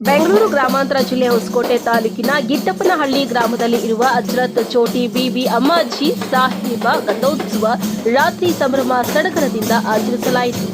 ಬೆಂಗಳೂರು ಗ್ರಾಮಾಂತರ ಜಿಲ್ಲೆ ಹೊಸಕೋಟೆ ತಾಲೂಕಿನ ಗಿಟ್ಟಪ್ಪನಹಳ್ಳಿ ಗ್ರಾಮದಲ್ಲಿ ಇರುವ ಅಜ್ರತ್ ಚೋಟಿ ಬಿಬಿ ಅಮ್ಮಾಜಿ ಸಾಹಿಬ ಗಂಧೋತ್ಸವ ರಾತ್ರಿ ಸಂಭ್ರಮ ಸಡಗರದಿಂದ ಆಚರಿಸಲಾಯಿತು.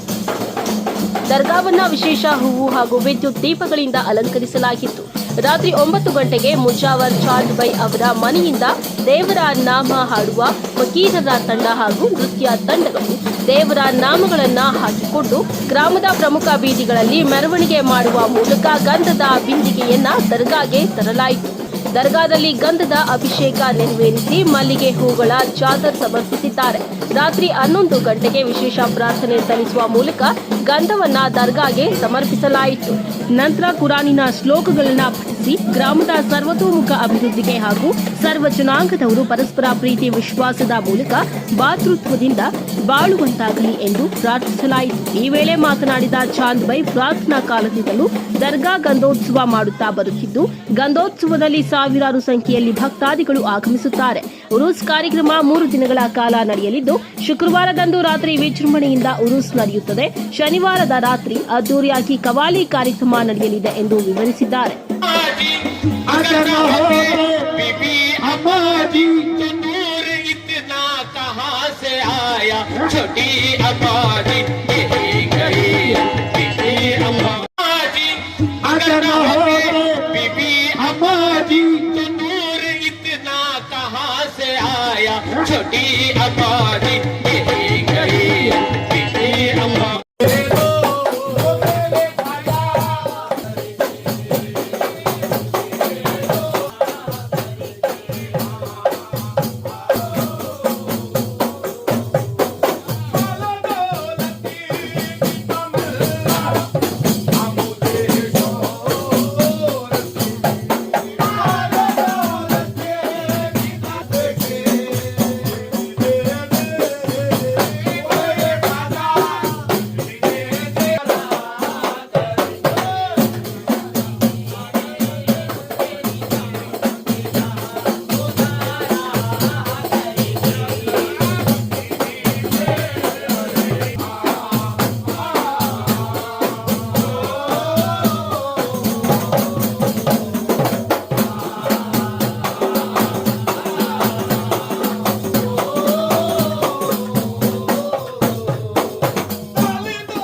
ದರ್ಗಾವನ್ನ ವಿಶೇಷ ಹೂವು ಹಾಗೂ ವಿದ್ಯುತ್ ದೀಪಗಳಿಂದ ಅಲಂಕರಿಸಲಾಗಿತ್ತು. ರಾತ್ರಿ ಒಂಬತ್ತು ಗಂಟೆಗೆ ಮುಜಾವರ್ ಚಾರ್ಜ್ ಬೈ ಅವರ ಮನೆಯಿಂದ ದೇವರ ನಾಮ ಹಾಡುವ ವಕೀಲರ ತಂಡ ಹಾಗೂ ನೃತ್ಯ ತಂಡಗಳು ದೇವರ ನಾಮಗಳನ್ನ ಹಾಕಿಕೊಂಡು ಗ್ರಾಮದ ಪ್ರಮುಖ ಬೀದಿಗಳಲ್ಲಿ ಮೆರವಣಿಗೆ ಮಾಡುವ ಮೂಲಕ ಗಂಧದ ಬಿಂದಿಗೆಯನ್ನ ದರ್ಗಾಗೆ ತರಲಾಯಿತು. ದರ್ಗಾದಲ್ಲಿ ಗಂಧದ ಅಭಿಷೇಕ ನೆರವೇರಿಸಿ ಮಲ್ಲಿಗೆ ಹೂಗಳ ಚಾದರ್ ಸಮರ್ಪಿಸಿದ್ದಾರೆ. ರಾತ್ರಿ ಹನ್ನೊಂದು ಗಂಟೆಗೆ ವಿಶೇಷ ಪ್ರಾರ್ಥನೆ ಸಲ್ಲಿಸುವ ಮೂಲಕ ಗಂಧವನ್ನ ದರ್ಗಾಗೆ ಸಮರ್ಪಿಸಲಾಯಿತು. ನಂತರ ಕುರಾನಿನ ಶ್ಲೋಕಗಳನ್ನ ಪಠಿಸಿ ಗ್ರಾಮದ ಸರ್ವತೋಮುಖ ಅಭಿವೃದ್ಧಿಗೆ ಹಾಗೂ ಸರ್ವ ಜನಾಂಗದವರು ಪರಸ್ಪರ ಪ್ರೀತಿ ವಿಶ್ವಾಸದ ಮೂಲಕ ಭಾತೃತ್ವದಿಂದ ಬಾಳುವಂತಾಗಲಿ ಎಂದು ಪ್ರಾರ್ಥಿಸಲಾಯಿತು. ಈ ವೇಳೆ ಮಾತನಾಡಿದ ಚಾಂದ್ ಬೈ ಪ್ರಾರ್ಥನಾ ಕಾಲದಿಂದಲೂ ದರ್ಗಾ ಗಂಧೋತ್ಸವ ಮಾಡುತ್ತಾ ಬರುತ್ತಿದ್ದು, ಗಂಧೋತ್ಸವದಲ್ಲಿ ಸಾವಿರಾರು ಸಂಖ್ಯೆಯಲ್ಲಿ ಭಕ್ತಾದಿಗಳು ಆಗಮಿಸುತ್ತಾರೆ ಉರುಸ್ ಕಾರ್ಯಕ್ರಮ ಮೂರು ದಿನಗಳ ಕಾಲ ನಡೆಯಲಿದ್ದು ಶುಕ್ರವಾರದಂದು ರಾತ್ರಿ ವಿಜೃಂಭಣೆಯಿಂದ ಉರುಸ್ ನಡೆಯುತ್ತದೆ ಶನಿವಾರದ ರಾತ್ರಿ ಅದ್ದೂರಿಯಾಗಿ ಕವಾಲಿ ಕಾರ್ಯಕ್ರಮ ನಡೆಯಲಿದೆ ಎಂದು ವಿವರಿಸಿದ್ದಾರೆ अगर न होते बीबी अम्मा जी तो नूर इतना कहाँ से आया छोटी अम्माजी উঠোটি আমার